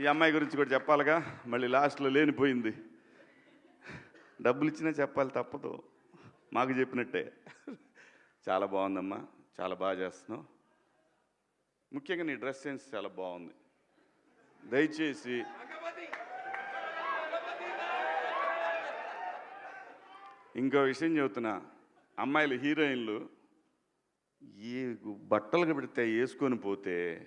ఈ అమ్మాయి గురించి కూడా చెప్పాలిగా మళ్ళీ లాస్ట్లో లేనిపోయింది. డబ్బులు ఇచ్చినా చెప్పాలి తప్పదు. మాకు చెప్పినట్టే. చాలా బాగుందమ్మా. చాలా బాగా చేస్తున్నావు. ముఖ్యంగా నీ డ్రెస్ సెన్స్ చాలా బాగుంది. దయచేసి ఇంకో విషయం చెబుతున్నా. అమ్మాయిలు హీరోయిన్లు ఏ బట్టలుగా పెడితే వేసుకొని పోతే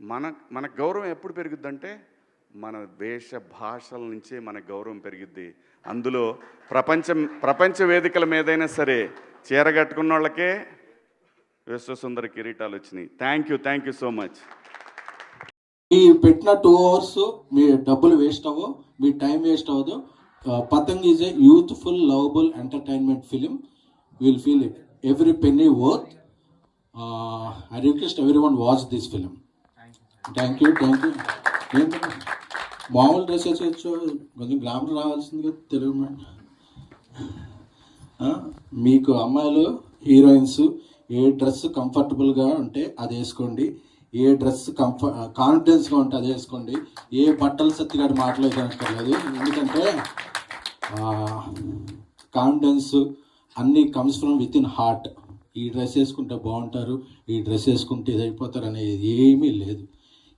మన మన గౌరవం ఎప్పుడు పెరుగుద్దంటే మన వేష భాషల నుంచే మన గౌరవం పెరిగిద్ది. అందులో ప్రపంచం ప్రపంచ వేదికల మీదైనా సరే చీర కట్టుకున్న వాళ్ళకే విశ్వసుందర కిరీటాలు వచ్చినాయి. Thank you thank you so much మీ పెట్టిన టూ అవర్స్ మీ డబ్బులు వేస్ట్ అవ్వవు మీ టైం వేస్ట్ అవ్వదు. Patang is a youthful lovable entertainment film will feel it every penny worth I request every one watch this film thank you thank you ఏంటి మామూలు dress వేసుకోవచ్చు కొంచెం glamour రావాల్సిందిగా తెలుగు మీకు అమ్మాయిలు హీరోయిన్స్ ఏ డ్రెస్ కంఫర్టబుల్గా ఉంటే అది వేసుకోండి. ఏ డ్రెస్ కంఫర్ కాన్ఫిడెన్స్గా ఉంటే అది వేసుకోండి. ఏ బట్టలు సత్తిగాడి మాట్లాడలేదు ఎందుకంటే కాన్ఫిడెన్స్ అన్నీ comes from with in heart ఈ డ్రెస్ వేసుకుంటే బాగుంటారు ఈ డ్రెస్ వేసుకుంటే ఇది అయిపోతారు అనేది ఏమీ లేదు.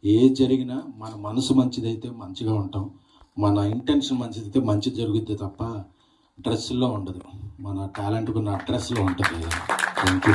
ఏది జరిగినా మన మనసు మంచిదైతే మంచిగా ఉంటాం. మన ఇంటెన్షన్ మంచిదైతే మంచి జరుగుద్ది తప్ప డ్రెస్లో ఉండదు. మన టాలెంట్కున్న డ్రెస్లో ఉంటుంది. Thank you